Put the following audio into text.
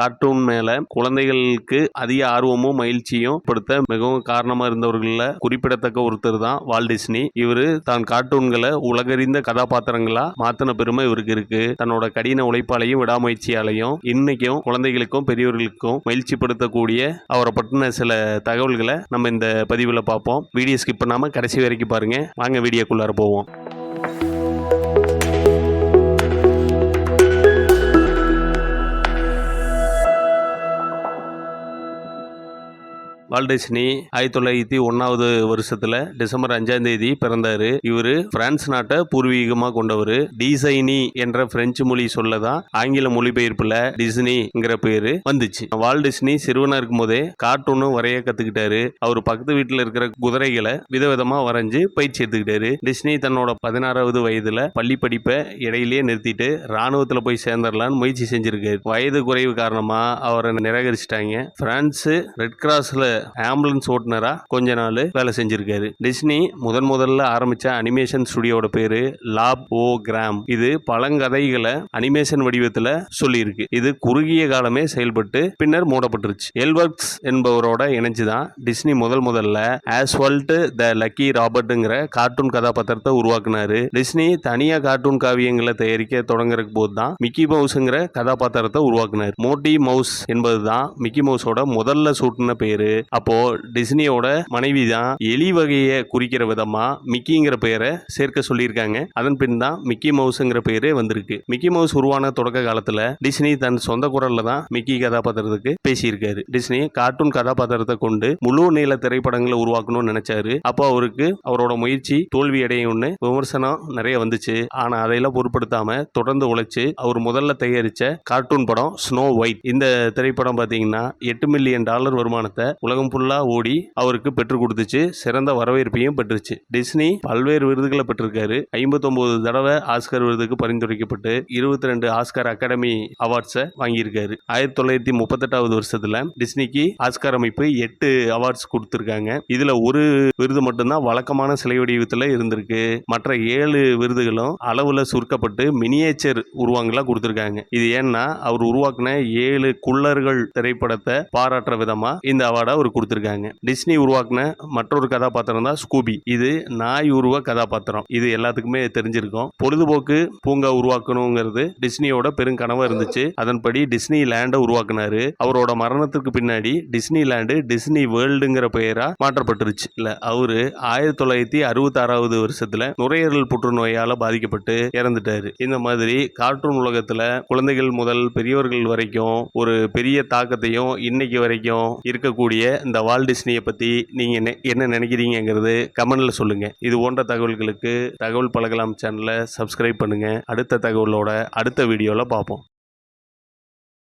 Cartoon மேல குழந்தைகளுக்கு அதிக ஆர்வமும் மகிழ்ச்சியும் படுத்த மிகவும் காரணமா இருந்தவர்கள குறிப்பிடத்தக்க ஒருத்தர் தான் வால்டிஸ்னி இவர் இவரு தான் கார்ட்டூன்களை உலகறிந்த கதாபாத்திரங்களா மாத்தின பெருமை இவருக்கு இருக்கு. தன்னோட கடின உழைப்பாலையும் விடாமுயற்சியாலையும் இன்னைக்கும் குழந்தைகளுக்கும் பெரியவர்களுக்கும் மகிழ்ச்சி படுத்தக்கூடிய அவரை பற்றின சில தகவல்களை நம்ம இந்த பதிவில் பார்ப்போம். வீடியோ ஸ்கிப் பண்ணாம கடைசி வரைக்கும் பாருங்க. வாங்க வீடியோக்குள்ளார போவோம். வால்டிஸ்னி ஆயிரத்தி தொள்ளாயிரத்தி ஒன்னாவது வருஷத்துல டிசம்பர் அஞ்சாம் தேதி பிறந்தாரு. இவர் பிரான்ஸ் நாட்டை பூர்வீகமா கொண்டவர். டிசைனி என்ற பிரெஞ்சு மொழி சொல்லதான் ஆங்கில மொழிபெயர்ப்புல டிஸ்னிங்கிற பேரு வந்துச்சு. வால்டிஸ்னி சிறுவனா இருக்கும் போதே கார்ட்டூனும் வரைய கத்துக்கிட்டாரு. அவர் பக்கத்து வீட்டுல இருக்கிற குதிரைகளை விதவிதமா வரைஞ்சு பயிற்சி எடுத்துக்கிட்டாரு. டிஸ்னி தன்னோட பதினாறாவது வயதுல பள்ளி படிப்பை இடையிலேயே நிறுத்திட்டு ராணுவத்துல போய் சேர்ந்துடலான்னு முயற்சி செஞ்சிருக்காரு. வயது குறைவு காரணமா அவரை நிராகரிச்சிட்டாங்க. பிரான்ஸ் ரெட் கிராஸ்ல ஆம்புலன்ஸ் ஓட்டுநரா கொஞ்ச நாள் வேலை செஞ்சிருக்காரு. டிஸ்னி முதன் முதல்ல ஆரம்பிச்ச அனிமேஷன் ஸ்டுடியோட பேரு லாப் ஓ கிராம் இது பழங்கதைகளை அனிமேஷன் வடிவத்துல சொல்லியிருக்கு. இது குறுகிய காலமே செயல்பட்டு பின்னர் மூடப்பட்டுருச்சு. எல்வர்க்ஸ் என்பவரோட இணைஞ்சுதான் டிஸ்னி முதல் முதல்ல ஆஸ்வல்ட் த லக்கி ராபர்ட்ங்கிற கார்ட்டூன் கதாபாத்திரத்தை உருவாக்குனாரு. டிஸ்னி தனியா கார்ட்டூன் காவியங்களை தயாரிக்க தொடங்குற போது தான் மிக்கி மவுஸ்ங்கிற கதாபாத்திரத்தை உருவாக்குனார். மோட்டி மவுஸ் என்பதுதான் மிக்கி மவுஸோட முதல்ல சூட்டின பேரு. அப்போ டிஸ்னியோட மனைவி தான் எலி வகையை குறிக்கிற விதமா மிக்கிங்கிற பெயரை சேர்க்க சொல்லியிருக்காங்க. அதன் பின் தான் மிக்கி மவுஸ்ங்கிற பெயரே வந்திருக்கு. மிக்கி மவுஸ் உருவான தொடக்க காலத்துல டிஸ்னி தன் சொந்த குரல்ல தான் மிக்கி கதாபாத்திரத்துக்கு பேசியிருக்காரு. டிஸ்னி கார்ட்டூன் கதாபாத்திரத்தை கொண்டு முழு நீள திரைப்படங்களை உருவாக்கணும்னு நினைச்சாரு. அப்போ அவருக்கு அவரோட முயற்சி தோல்வி அடையும்னு விமர்சனம் நிறைய வந்துச்சு. ஆனா அதையெல்லாம் பொருட்படுத்தாம தொடர்ந்து உழைச்சு அவர் முதல்ல தயாரிச்ச கார்ட்டூன் படம் ஸ்னோ ஒயிட் இந்த திரைப்படம் பாத்தீங்கன்னா எட்டு மில்லியன் டாலர் வருமானத்தை உலகம் ஃபுல்லாக ஓடி அவருக்கு பெற்றுக் கொடுத்துச்சு. சிறந்த வரவேற்பையும் பெற்றுச்சு. டிஸ்னி பல்வேறு விருதுகளை பெற்றிருக்காரு. ஐம்பத்தொன்பது தடவை ஆஸ்கர் விருதுக்கு பரிந்துரைக்கப்பட்டு இருபத்தி ரெண்டு ஆஸ்கர் அகாடமி அவார்ட்ஸை வாங்கியிருக்காரு. ஆயிரத்தி தொள்ளாயிரத்தி முப்பத்தெட்டாவது வருஷத்தில் டிஸ்னிக்கு ஆஸ்கர் அமைப்பு எட்டு அவார்ட்ஸ் கொடுத்துருக்காங்க. இதில் ஒரு விருது மட்டும்தான் வழக்கமான சிலை வடிவத்தில் இருந்திருக்கு. மற்ற ஏழு விருதுகளும் அளவில் சுருக்கப்பட்டு மினியேச்சர் உருவாங்களாக கொடுத்துருக்காங்க. இது ஏன்னா அவர் உருவாக்கின ஏழு குள்ளர்கள் திரைப்படத்தை பாராட்டுற விதமாக இந்த அவார்டை அவர் கொடுத்துருக்காங்க. டிஸ்னி உருவாக்கின மற்றொரு கதாபாத்திரம் தான் ஸ்கூபி. இது நாய் உருவ கதாபாத்திரம். இது எல்லாத்துக்குமே தெரிஞ்சிருக்கும். பொழுதுபோக்கு பூங்கா உருவாக்கணுங்கிறது டிஸ்னியோட பெருங்கனவா இருந்துச்சு. அதன்படி டிஸ்னி லேண்டை உருவாக்குனாரு. அவரோட மரணத்துக்கு பின்னாடி டிஸ்னி லேண்டு டிஸ்னி வேர்ல்டுங்கிற பெயரா மாற்றப்பட்டுருச்சு. இல்ல அவரு ஆயிரத்தி தொள்ளாயிரத்தி அறுபத்தி ஆறாவது வருஷத்துல நுரையீரல் புற்றுநோயால பாதிக்கப்பட்டு இறந்துட்டாரு. இந்த மாதிரி கார்ட்டூன் உலகத்துல குழந்தைகள் முதல் பெரியவர்கள் வரைக்கும் ஒரு பெரிய தாக்கத்தையும் இன்னைக்கு வரைக்கும் இருக்கக்கூடிய இந்த வால் டிஸ்னியை நீங்கள் நீங்க என்ன நினைக்கிறீங்கிறது கமெண்டில் சொல்லுங்கள் இது போன்ற தகவல்களுக்கு தகவல் பழகலாம் சேனலை சப்ஸ்கிரைப் பண்ணுங்கள் அடுத்த தகவலோட அடுத்த வீடியோவில் பார்ப்போம்.